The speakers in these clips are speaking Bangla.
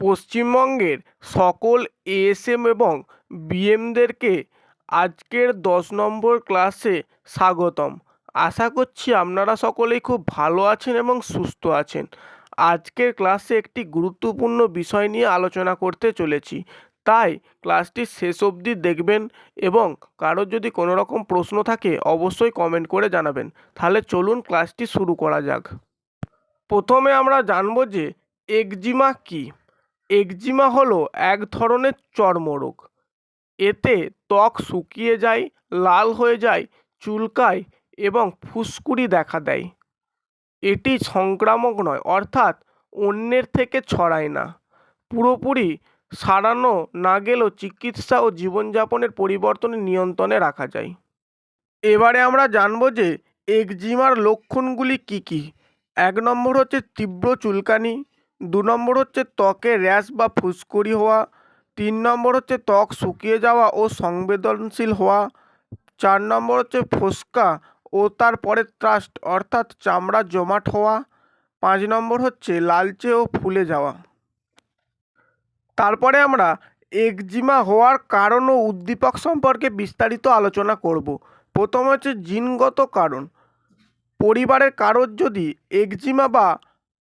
পশ্চিমবঙ্গের সকল এএসএম এবং বিএমদেরকে আজকের দশ নম্বর ক্লাসে স্বাগতম। আশা করছি আপনারা সকলেই খুব ভালো আছেন এবং সুস্থ আছেন। আজকের ক্লাসে একটি গুরুত্বপূর্ণ বিষয় নিয়ে আলোচনা করতে চলেছি। তাই ক্লাসটি শেষ অবধি দেখবেন এবং কারোর যদি কোনো রকম প্রশ্ন থাকে অবশ্যই কমেন্ট করে জানাবেন। তাহলে চলুন ক্লাসটি শুরু করা যাক। প্রথমে আমরা জানব যে একজিমা কী। একজিমা হলো এক ধরনের চর্মরোগ। এতে ত্বক শুকিয়ে যায়, লাল হয়ে যায়, চুলকায় এবং ফুসকুড়ি দেখা দেয়। এটি সংক্রামক নয়, অর্থাৎ অন্যের থেকে ছড়ায় না। পুরোপুরি সারানো না গেলেও চিকিৎসা ও জীবনযাপনের পরিবর্তনে নিয়ন্ত্রণে রাখা যায়। এবারে আমরা জানব যে একজিমার লক্ষণগুলি কী কী। এক নম্বর হচ্ছে তীব্র চুলকানি দু নম্বর হচ্ছে ত্বকে র্যাশ বা ফুসকুড়ি হওয়া, তিন নম্বর হচ্ছে ত্বক শুকিয়ে যাওয়া ও সংবেদনশীল হওয়া, চার নম্বর হচ্ছে ফোস্কা ও তার পরের ট্রাস্ট অর্থাৎ চামড়া জমাট হওয়া, পাঁচ নম্বর হচ্ছে লালচে ও ফুলে যাওয়া। তারপরে আমরা একজিমা হওয়ার কারণ ও উদ্দীপক সম্পর্কে বিস্তারিত আলোচনা করব। প্রথম হচ্ছে জিনগত কারণ। পরিবারের কারোর যদি একজিমা বা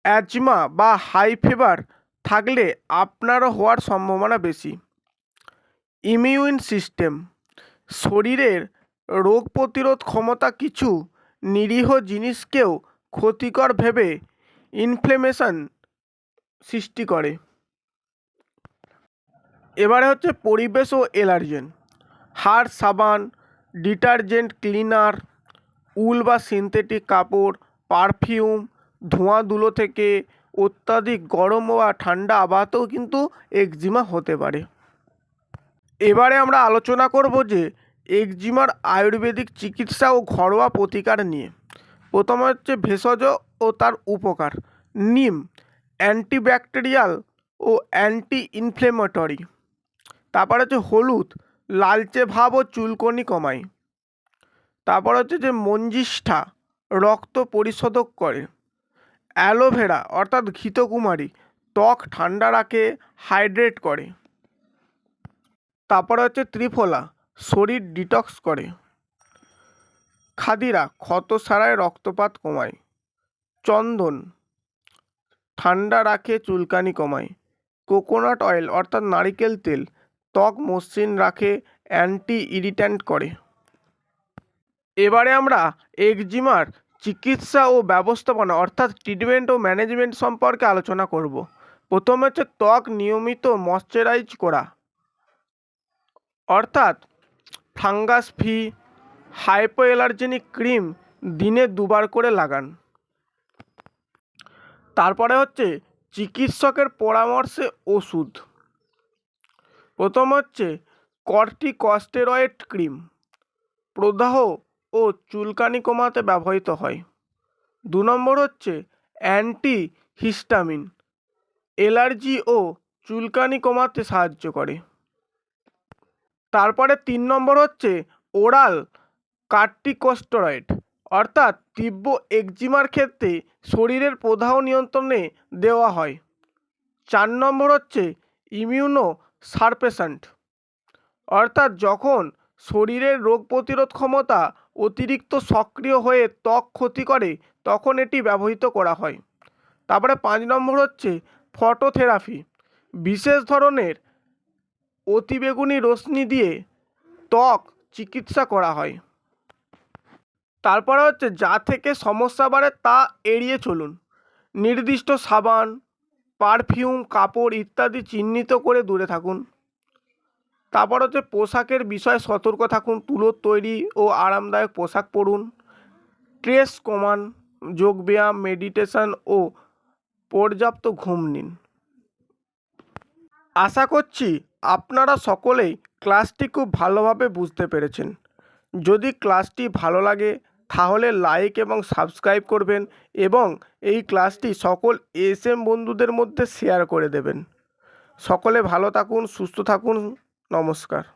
অ্যাজমা বা হাই ফিভার থাকলে আপনারও হওয়ার সম্ভাবনা বেশি। ইমিউন সিস্টেম, শরীরের রোগ প্রতিরোধ ক্ষমতা কিছু নিরীহ জিনিসকেও ক্ষতিকর ভেবে ইনফ্লেমেশন সৃষ্টি করে। এবারে হচ্ছে পরিবেশ ও অ্যালার্জেন হাড়, সাবান, ডিটারজেন্ট, ক্লিনার, উল বা সিনথেটিক কাপড় পারফিউম ধোঁয়াধুলো থেকে অত্যাধিক গরম বা ঠান্ডা আবহাওয়াতেও কিন্তু একজিমা হতে পারে। এবারে আমরা আলোচনা করব যে একজিমার আয়ুর্বেদিক চিকিৎসা ও ঘরোয়া প্রতিকার নিয়ে। প্রথমে হচ্ছে ভেষজ ও তার উপকার। নিম, অ্যান্টিব্যাকটেরিয়াল ও অ্যান্টি ইনফ্লেমেটরি তারপর হচ্ছে হলুদ, লালচে ভাব ও চুলকনি কমায়। তারপর হচ্ছে যে মঞ্জিষ্ঠা, রক্ত পরিশোধক করে। অ্যালোভেরা, অর্থাৎ ঘৃতকুমারী, ত্বক ঠান্ডা রাখে, হাইড্রেট করে। তারপরে হচ্ছে ত্রিফলা, শরীর ডিটক্স করে। খাদিরা, ক্ষত সারায় রক্তপাত কমায়। চন্দন, ঠান্ডা রাখে, চুলকানি কমায়। কোকোনাট অয়েল, অর্থাৎ নারিকেল তেল, ত্বক মসৃণ রাখে অ্যান্টি ইরিট্যান্ট করে। এবারে আমরা একজিমার চিকিৎসা ও ব্যবস্থাপনা, অর্থাৎ ট্রিটমেন্ট ও ম্যানেজমেন্ট সম্পর্কে আলোচনা করব। প্রথম হচ্ছে ত্বক নিয়মিত ময়শ্চারাইজ করা। অর্থাৎ fungus free hypoallergenic cream দিনে দুবার করে লাগান। তারপরে হচ্ছে চিকিৎসকের পরামর্শে ওষুধ। প্রথম হচ্ছে কর্টিকস্টেরয়েড ক্রিম প্রদাহ ও চুলকানি কমাতে ব্যবহৃত হয়। দু নম্বর হচ্ছে অ্যান্টি হিস্টামিন অ্যালার্জি ও চুলকানি কমাতে সাহায্য করে। তারপরে তিন নম্বর হচ্ছে ওরাল কার্টিকোস্টেরয়েড, অর্থাৎ তীব্র একজিমার ক্ষেত্রে শরীরের প্রদাহ নিয়ন্ত্রণে দেওয়া হয়। চার নম্বর হচ্ছে ইমিউনো সারপেশান্ট অর্থাৎ যখন শরীরের রোগ প্রতিরোধ ক্ষমতা অতিরিক্ত সক্রিয় হয়ে ত্বক ক্ষতি করে, তখন এটি ব্যবহৃত করা হয়। তারপরে পাঁচ নম্বর হচ্ছে ফটোথেরাপি। বিশেষ ধরনের অতিবেগুনি রশ্মি দিয়ে ত্বক চিকিৎসা করা হয়। তারপরে হচ্ছে যা থেকে সমস্যা বাড়ে তা এড়িয়ে চলুন। নির্দিষ্ট সাবান, পারফিউম, কাপড় ইত্যাদি চিহ্নিত করে দূরে থাকুন। তারপর হচ্ছে পোশাকের বিষয়ে সতর্ক থাকুন, তুলোর তৈরি ও আরামদায়ক পোশাক পরুন। স্ট্রেস কমান যোগব্যায়াম মেডিটেশন ও পর্যাপ্ত ঘুম নিন। আশা করছি আপনারা সকলেই ক্লাসটি খুব ভালোভাবে বুঝতে পেরেছেন। যদি ক্লাসটি ভালো লাগে, তাহলে লাইক এবং সাবস্ক্রাইব করবেন এবং এই ক্লাসটি সকল এসএম বন্ধুদের মধ্যে শেয়ার করে দেবেন। সকলে ভালো থাকুন, সুস্থ থাকুন। নমস্কার